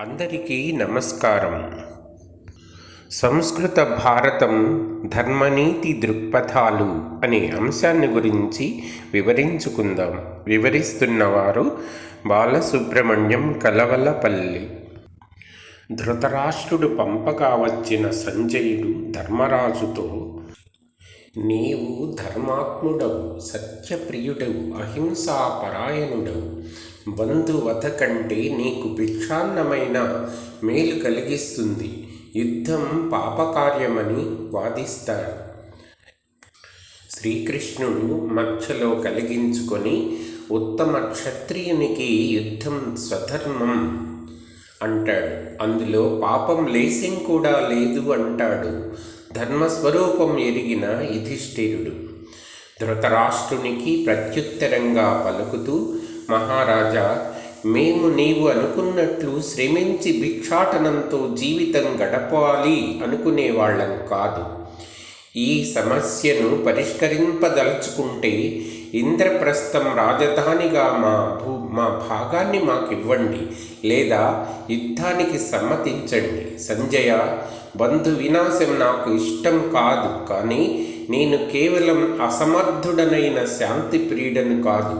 అందరికీ నమస్కారం. సంస్కృత భారతం ధర్మనీతి దృక్పథాలు అనే అంశాన్ని గురించి వివరించుకుందాం. వివరిస్తున్నవారు బాలసుబ్రహ్మణ్యం కలవలపల్లి. ధృతరాష్ట్రుడు పంపగా వచ్చిన సంజయుడు ధర్మరాజుతో నీవు ధర్మాత్ముడవు సత్యప్రియుడవు అహింసాపరాయణుడవు బంధువత కంటే నీకు భిక్షాన్నమైన మేలు కలిగిస్తుంది. యుద్ధం పాపకార్యమని వాదిస్తారు. శ్రీకృష్ణుడు మచ్చలో కలిగించుకొని ఉత్తమ క్షత్రియునికి యుద్ధం స్వధర్మం అంటాడు. అందులో పాపం లేసింగ్ కూడా లేదు అంటాడు. ధర్మస్వరూపం ఎరిగిన యుధిష్ఠిరుడు. ధృతరాష్ట్రునికి ప్రత్యుత్తరంగా పలుకుతూ మహారాజా మేము నీవు అనుకున్నట్లు శ్రమించి భిక్షాటనంతో జీవితం గడపాలి అనుకునేవాళ్ళం కాదు. ఈ సమస్యను పరిష్కరింపదలుచుకుంటే ఇంద్రప్రస్థం రాజధానిగా మా భూ మా భాగాన్ని మాకు ఇవ్వండి లేదా యుద్ధానికి సమ్మతించండి. సంజయ బంధు వినాశం నాకు ఇష్టం కాదు కానీ నేను కేవలం అసమర్థుడనైన శాంతి ప్రియుడను కాదు.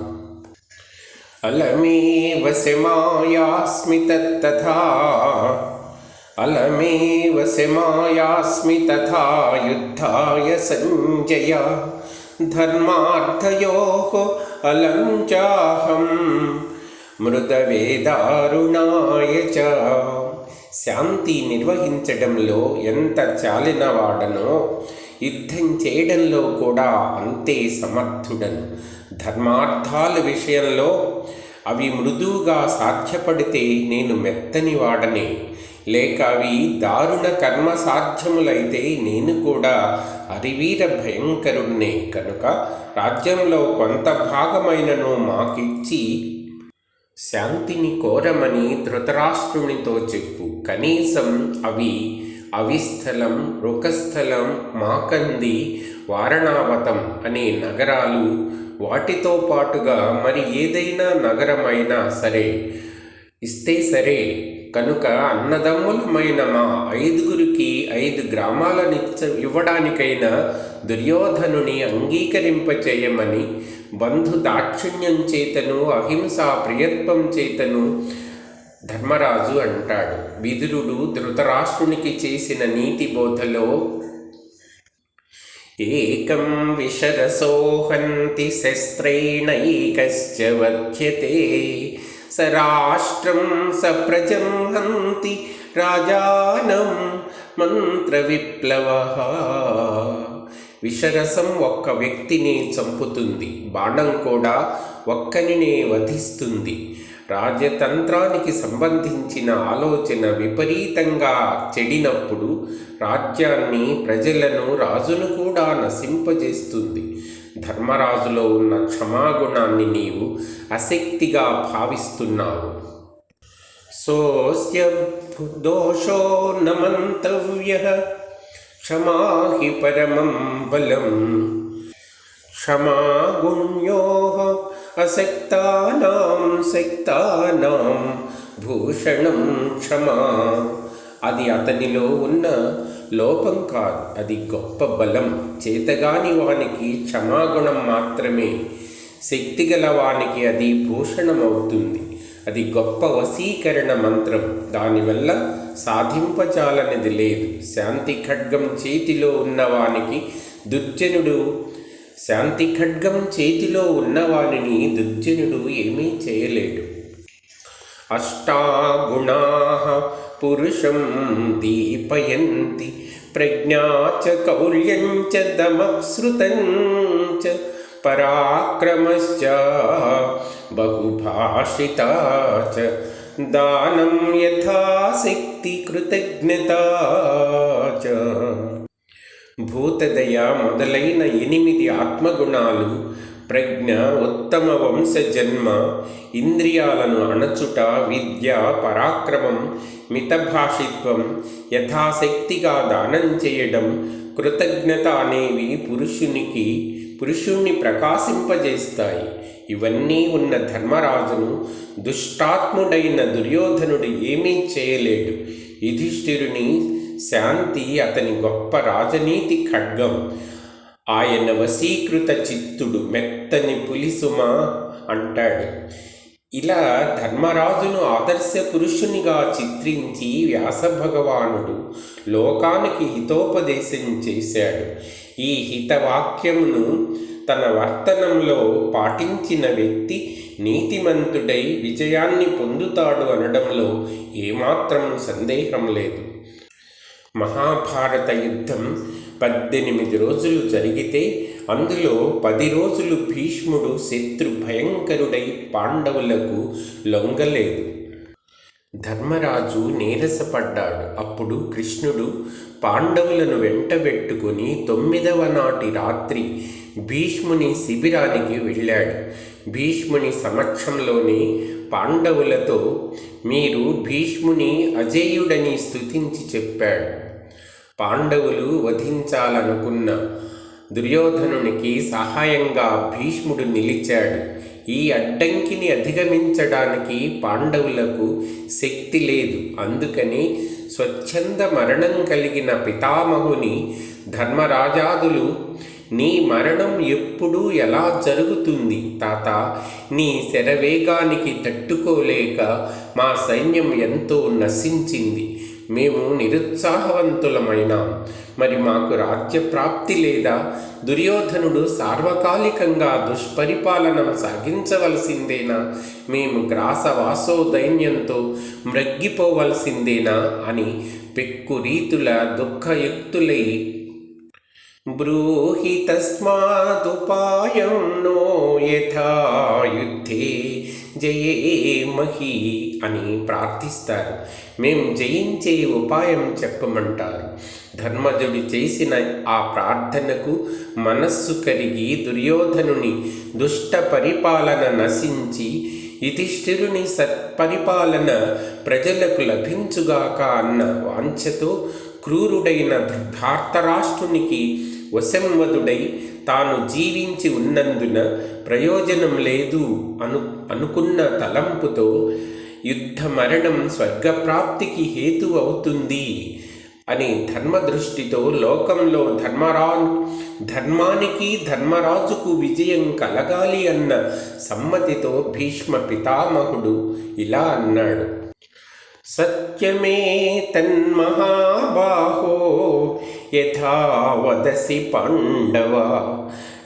अलमेव शमायास्मि तत्तथा अलमेव शमायास्मि तथा युद्धाय सञ्जय धर्मार्थयोः अलं चाहं మృతవేదారుణాయ చ శాంతి నిర్వహించడంలో ఎంత చాలినవాడనో యుద్ధం చేయడంలో కూడా అంతే సమర్థుడను. ధర్మార్థాల విషయంలో అవి మృదువుగా సాధ్యపడితే నేను మెత్తని వాడనే. లేక అవి దారుణ కర్మ సాధ్యములైతే నేను కూడా అరివీర భయంకరుణ్ణే. కనుక రాజ్యంలో కొంత భాగమైనను మాకిచ్చి శాంతిని కోరమని ధృతరాష్ట్రునితో చెప్పు. కనీసం అవి అవిస్థలం రుకస్థలం మాకంది వారణావతం అనే నగరాలు వాటితో పాటుగా మరి ఏదైనా నగరమైనా సరే ఇస్తే సరే. కనుక అన్నదమ్ములమైన మా ఐదుగురికి ఐదు గ్రామాలనిచ్చ ఇవ్వడానికైనా దుర్యోధనుని అంగీకరింపచేయమని బంధు దాక్షిణ్యం చేతను అహింసా ప్రియత్వం చేతను ధర్మరాజు అంటాడు. విదురుడు ధృతరాష్ట్రునికి చేసిన నీతి బోధలో ఏకం విశరసోహంతి శస్త్రేణైకశ్చ వధ్యతే. స రాష్ట్రం స ప్రజం హంతి రాజానం మంత్రవిప్లవ విషరసం ఒక్క వ్యక్తిని చంపుతుంది. బాణం కూడా ఒక్కనినే వధిస్తుంది. రాజతంత్రానికి సంబంధించిన ఆలోచన విపరీతంగా చెడినప్పుడు రాజ్యాన్ని ప్రజలను రాజును కూడా నశింపజేస్తుంది. ధర్మరాజులో ఉన్న క్షమాగుణాన్ని నీవు అశక్తిగా భావిస్తున్నావు. సోస్య దోషో నమంతవ్య. క్షమా హి పరమం బలం. క్షమాగుణ్యో అసక్తానాం శక్తానాం భూషణం క్షమా అది అతనిలో ఉన్న లోపం కాదు అది గొప్ప బలం చేతగాని వానికి క్షమాగుణం మాత్రమే. శక్తి గల వానికి అది భూషణమవుతుంది. అది గొప్ప వశీకరణ మంత్రం. దానివల్ల సాధింపజాలనిది లేదు. శాంతి ఖడ్గం చేతిలో ఉన్నవానికి దుర్జనుడు శాంతి ఖడ్గం చేతిలో ఉన్నవాడిని దుర్జనుడు ఏమీ చేయలేడు. అష్టాగుణా పురుషం దీపయంతి ప్రజ్ఞాచ కౌల్యంచ దమశ్రుతంచ పరాక్రమశ్చ బహుభాషితా దానం యథాశక్తి కృతజ్ఞత భూతదయ మొదలైన ఎనిమిది ఆత్మగుణాలు ప్రజ్ఞ ఉత్తమ వంశ జన్మ ఇంద్రియాలను అణచుట విద్య పరాక్రమం మితభాషిత్వం యథాశక్తిగా దానం చేయడం కృతజ్ఞత అనేవి పురుషునికి పురుషుణ్ణి ప్రకాశింపజేస్తాయి. ఇవన్నీ ఉన్న ధర్మరాజును దుష్టాత్ముడైన దుర్యోధనుడు ఏమీ చేయలేడు. యుధిష్ఠిరుని శాంతి అతని గొప్ప రాజనీతి ఖడ్గం. ఆయన వశీకృత చిత్తుడు మెత్తని పులిసుమా? అంటాడు. ఇలా ధర్మరాజును ఆదర్శ పురుషునిగా చిత్రించి వ్యాస భగవానుడు లోకానికి హితోపదేశం చేశాడు. ఈ హితవాక్యమును తన వర్తనంలో పాటించిన వ్యక్తి నీతిమంతుడై విజయాన్ని పొందుతాడు అనడంలో ఏమాత్రం సందేహం లేదు. మహాభారత యుద్ధం పద్దెనిమిది రోజులు జరిగితే అందులో పది రోజులు భీష్ముడు శత్రు భయంకరుడై పాండవులకు లొంగలేదు. ధర్మరాజు నీరసపడ్డాడు. అప్పుడు కృష్ణుడు పాండవులను వెంటబెట్టుకుని తొమ్మిదవ నాటి రాత్రి భీష్ముని శిబిరానికి వెళ్ళాడు. భీష్ముని సమక్షంలోనే పాండవులతో మీరు భీష్ముని అజేయుడని స్తుతించి చెప్పాడు. పాండవులు వధించాలనుకున్న దుర్యోధనునికి సహాయంగా భీష్ముడు నిలిచాడు. ఈ అడ్డంకిని అధిగమించడానికి పాండవులకు శక్తి లేదు. అందుకని స్వచ్ఛంద మరణం కలిగిన పితామహుని ధర్మరాజాదులు నీ మరణం ఎప్పుడు ఎలా జరుగుతుంది తాత? నీ శరవేగానికి తట్టుకోలేక మా సైన్యం ఎంతో నశించింది. మేము నిరుత్సాహవంతులమైనాం. మరి మాకు రాజ్యప్రాప్తి లేదా? దుర్యోధనుడు సార్వకాలికంగా దుష్పరిపాలన సాగించవలసిందేనా? మేము గ్రాసవాసో దైన్యంతో మ్రగ్గిపోవలసిందేనా అని పెక్కు రీతుల దుఃఖయుక్తులై బ్రూహి తస్మాదుపాయం నో యథా యుద్ధే జయేమహి అని ప్రార్థిస్తారు. మేము జయించే ఉపాయం చెప్పమంటారు. ధర్మజుడు చేసిన ఆ ప్రార్థనకు మనస్సు కరిగి దుర్యోధనుని దుష్ట పరిపాలన నశించి యుధిష్ఠిరుని సత్పరిపాలన ప్రజలకు లభించుగాక అన్న వాంఛతో క్రూరుడైన ధార్తరాష్ట్రునికి వశంవదుడై తాను జీవించి ఉన్నందున ప్రయోజనం లేదు అను అనుకున్న తలంపుతో యుద్ధ మరణం స్వర్గప్రాప్తికి హేతు అవుతుంది అని ధర్మదృష్టితో లోకంలో ధర్మరా ధర్మానికి ధర్మరాజుకు విజయం కలగాలి అన్న సమ్మతితో భీష్మ పితామహుడు ఇలా అన్నాడు. సత్యమే తన్మహాబాహో యథా వదసి పాండవ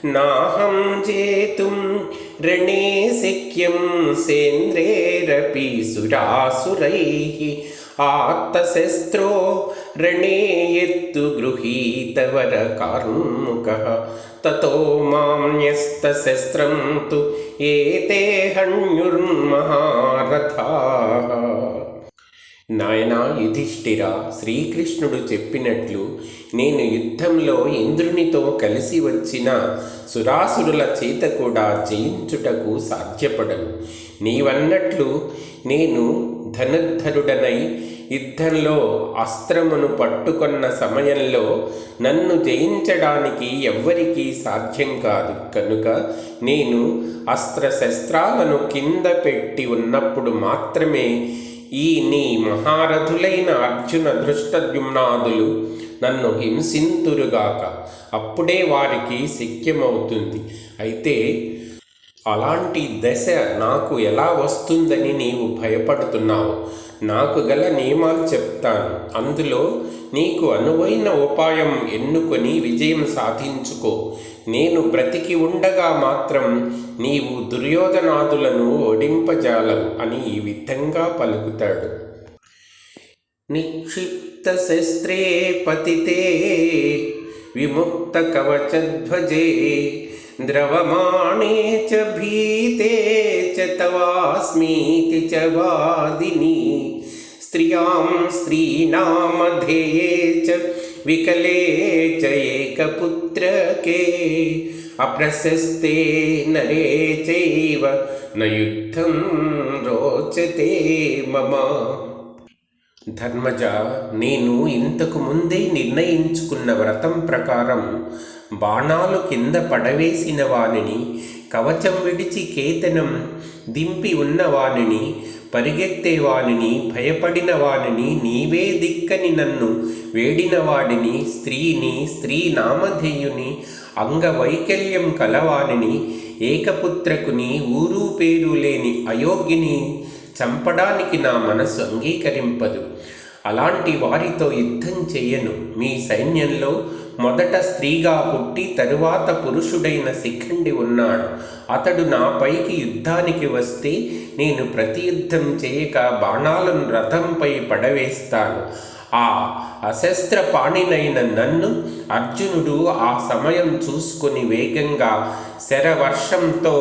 నాహం చేతుం రణే శక్యం సేంద్రేరపి సురాసురైః ఆత్తశస్త్రో రణే ఎత్తు గృహీతవర కార్ముకः తతో మాం న్యస్తశస్త్రం తు ఏతే హణ్యుర్మహారథాः నాయనా యుధిష్ఠిర శ్రీకృష్ణుడు చెప్పినట్లు నేను యుద్ధంలో ఇంద్రునితో కలిసి వచ్చిన సురాసురుల చేత కూడా జయించుటకు సాధ్యపడను. నీవన్నట్లు నేను ధనుద్ధరుడనై యుద్ధంలో అస్త్రమును పట్టుకొన్న సమయంలో నన్ను జయించడానికి ఎవ్వరికీ సాధ్యం కాదు. కనుక నేను అస్త్రశస్త్రాలను కింద పెట్టి ఉన్నప్పుడు మాత్రమే ఈ నీ మహారథులైన అర్జున దృష్టద్యుమ్నాదులు నన్ను హింసింతురుగాక. అప్పుడే వారికి శక్యమవుతుంది. అయితే అలాంటి దశ నాకు ఎలా వస్తుందని నీవు భయపడుతున్నావు? నాకు గల నియమాలు చెప్తాను. అందులో నీకు అనువైన ఉపాయం ఎన్నుకొని విజయం సాధించుకో. నేను బ్రతికి ఉండగా మాత్రం నీవు దుర్యోధనాదులను ఓడింపజాలవు అని ఈ విధంగా పలుకుతాడు. నిక్షిప్త శస్త్రే పతితే విముక్త కవచధ్వజే ద్రవమాణే చ భీతే చ తవాస్మీతి చ వాదిని స్త్రియాం స్త్రీనామధేయే చ వికలే చ ఏకపుత్రకే అప్రశస్తే నరే చైవ న యుద్ధం రోచతే మమ ధర్మజ నేను ఇంతకు ముందే నిర్ణయించుకున్న వ్రతం ప్రకారం బాణాలు కింద పడవేసిన వానిని కవచం విడిచి కేతనం దింపి ఉన్నవానిని పరిగెత్తే వానిని భయపడిన వానిని నీవే దిక్కని నన్ను వేడిన వాడిని స్త్రీని స్త్రీ నామధేయుని అంగవైకల్యం కలవానిని ఏకపుత్రకుని ఊరు పేరు లేని అయోగ్యని చంపడానికి నా మనసు అంగీకరింపదు. అలాంటి వారితో యుద్ధం చెయ్యను మీ సైన్యంలో మొదట స్త్రీగా పుట్టి తరువాత పురుషుడైన శిఖండి ఉన్నాడు. అతడు నాపైకి యుద్ధానికి వస్తే నేను ప్రతియుద్ధం చేయక బాణాలను రథంపై పడవేస్తాను. ఆ అశస్త్ర పాణినైన నన్ను అర్జునుడు ఆ సమయం చూసుకొని వేగంగా శరవర్షంతో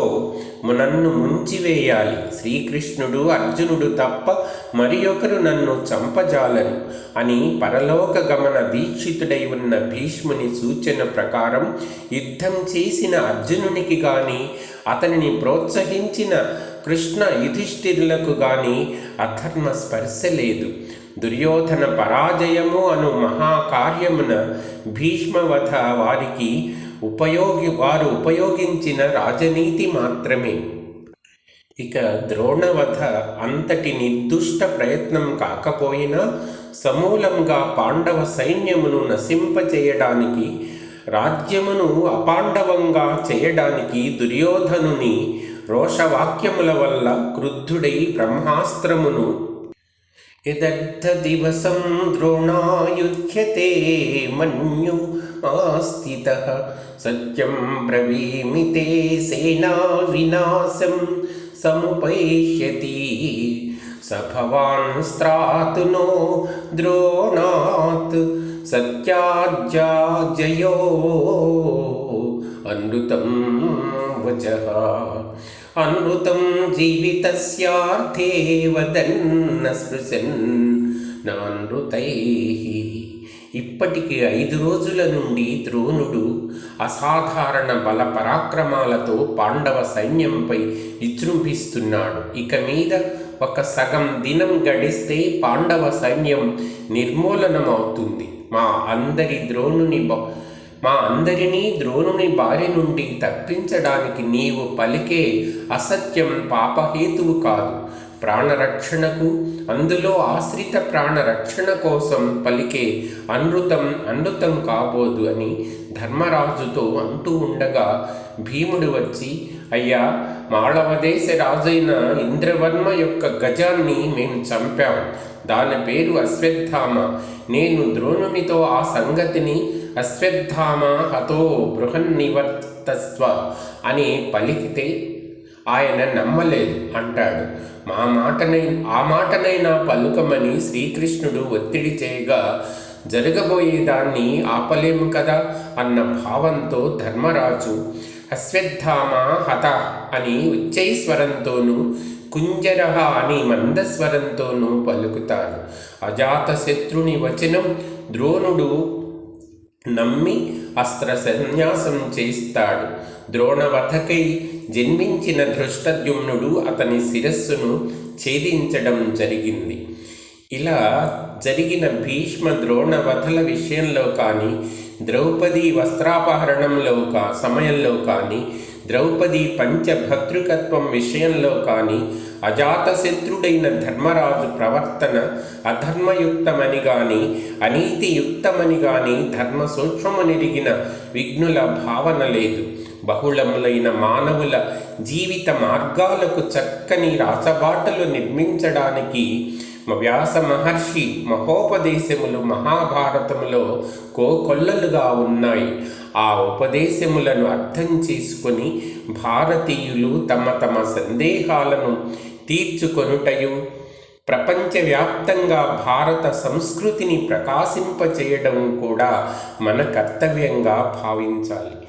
నన్ను ముంచివేయాలి. శ్రీకృష్ణుడు అర్జునుడు తప్ప మరి ఒకరు నన్ను చంపజాలరు అని పరలోక గమన దీక్షితుడై ఉన్న భీష్ముని సూచన ప్రకారం యుద్ధం చేసిన అర్జునునికి గాని అతనిని ప్రోత్సహించిన కృష్ణ యుధిష్ఠిరులకు గాని అధర్మ స్పర్శ లేదు. దుర్యోధన పరాజయము అను మహాకార్యమున భీష్మవధ వారికి ఉపయోగి వారు ఉపయోగించిన రాజనీతి మాత్రమే. ఇక ద్రోణవధ అంతటి నిర్దుష్ట ప్రయత్నం కాకపోయినా సమూలంగా పాండవ సైన్యమును నశింపచేయడానికి రాజ్యమును అపాండవంగా చేయడానికి దుర్యోధనుని రోషవాక్యముల వల్ల క్రుద్ధుడై బ్రహ్మాస్త్రమును యదర్థదివసం ద్రోణాయుధ్యతే మన్యు ఆస్థిత సత్యం బ్రవీమి తే సేనా వినాశం సముపైష్యతి. స భవాన్ స్త్రాతునో ద్రోణాత్ సత్యాజ్యాజయో అనృతం వచః అనృతం జీవితస్యార్థే వదన్న స్పృశన్ నానృతై ఇప్పటికి ఐదు రోజుల నుండి ద్రోణుడు అసాధారణ బల పరాక్రమాలతో పాండవ సైన్యంపై విజృంభిస్తున్నాడు. ఇక మీద ఒక సగం దినం గడిస్తే పాండవ సైన్యం నిర్మూలనమవుతుంది. మా అందరి ద్రోణుని బ- మా అందరినీ ద్రోణుని బారి నుండి తప్పించడానికి నీవు పలికే అసత్యం పాపహేతువు కాదు. ప్రాణరక్షణకు అందులో ఆశ్రిత ప్రాణ రక్షణ కోసం పలికే అనృతం అనృతం కాబోదు అని ధర్మరాజుతో అంటూ ఉండగా భీముడు వచ్చి అయ్యా మాళవదేశ రాజైన ఇంద్రవర్మ యొక్క గజాన్ని మేము చంపాం. దాని పేరు అశ్వత్థామ. నేను ద్రోణునితో ఆ సంగతిని అశ్వత్థామ హతో బృహన్నివర్తస్వ అని పలికితే ఆయన నమ్మలేదు అంటాడు. మా మాటనై ఆ మాటనైనా పలుకమని శ్రీకృష్ణుడు ఒత్తిడి చేయగా జరగబోయేదాన్ని ఆపలేము కదా అన్న భావంతో ధర్మరాజు అశ్వత్థామ హత అని ఉచ్చైస్వరంతోనూ కుంజరహ అని మందస్వరంతోనూ పలుకుతారు అజాతశత్రుని వచనం ద్రోణుడు నమ్మి అస్త్ర సన్యాసం చేస్తాడు. ద్రోణవధకై జన్మించిన ధృష్టద్యుమ్నుడు అతని శిరస్సును ఛేదించడం జరిగింది. ఇలా జరిగిన భీష్మ ద్రోణవధల విషయంలో కానీ ద్రౌపది వస్త్రాపహరణంలో కా సమయంలో కానీ ద్రౌపది పంచభద్రుకత్వం విషయంలో కానీ అజాతశత్రుడైన ధర్మరాజు ప్రవర్తన అధర్మయుక్తమని గాని అనీతియుక్తమని గాని ధర్మ సూక్ష్మమునిరిగిన విఘ్నుల భావన లేదు. బహుళములైన మానవుల జీవిత మార్గాలకు చక్కని రాసబాటలు నిర్మించడానికి వ్యాస మహర్షి మహోపదేశములు మహాభారతములో కోకొల్లలుగా ఉన్నాయి. ఆ ఉపదేశములను అర్థం చేసుకొని భారతీయులు తమ తమ సందేహాలను తీర్చుకొనుటయు ప్రపంచవ్యాప్తంగా భారత సంస్కృతిని ప్రకాశింపచేయడం కూడా మన కర్తవ్యంగా భావించాలి.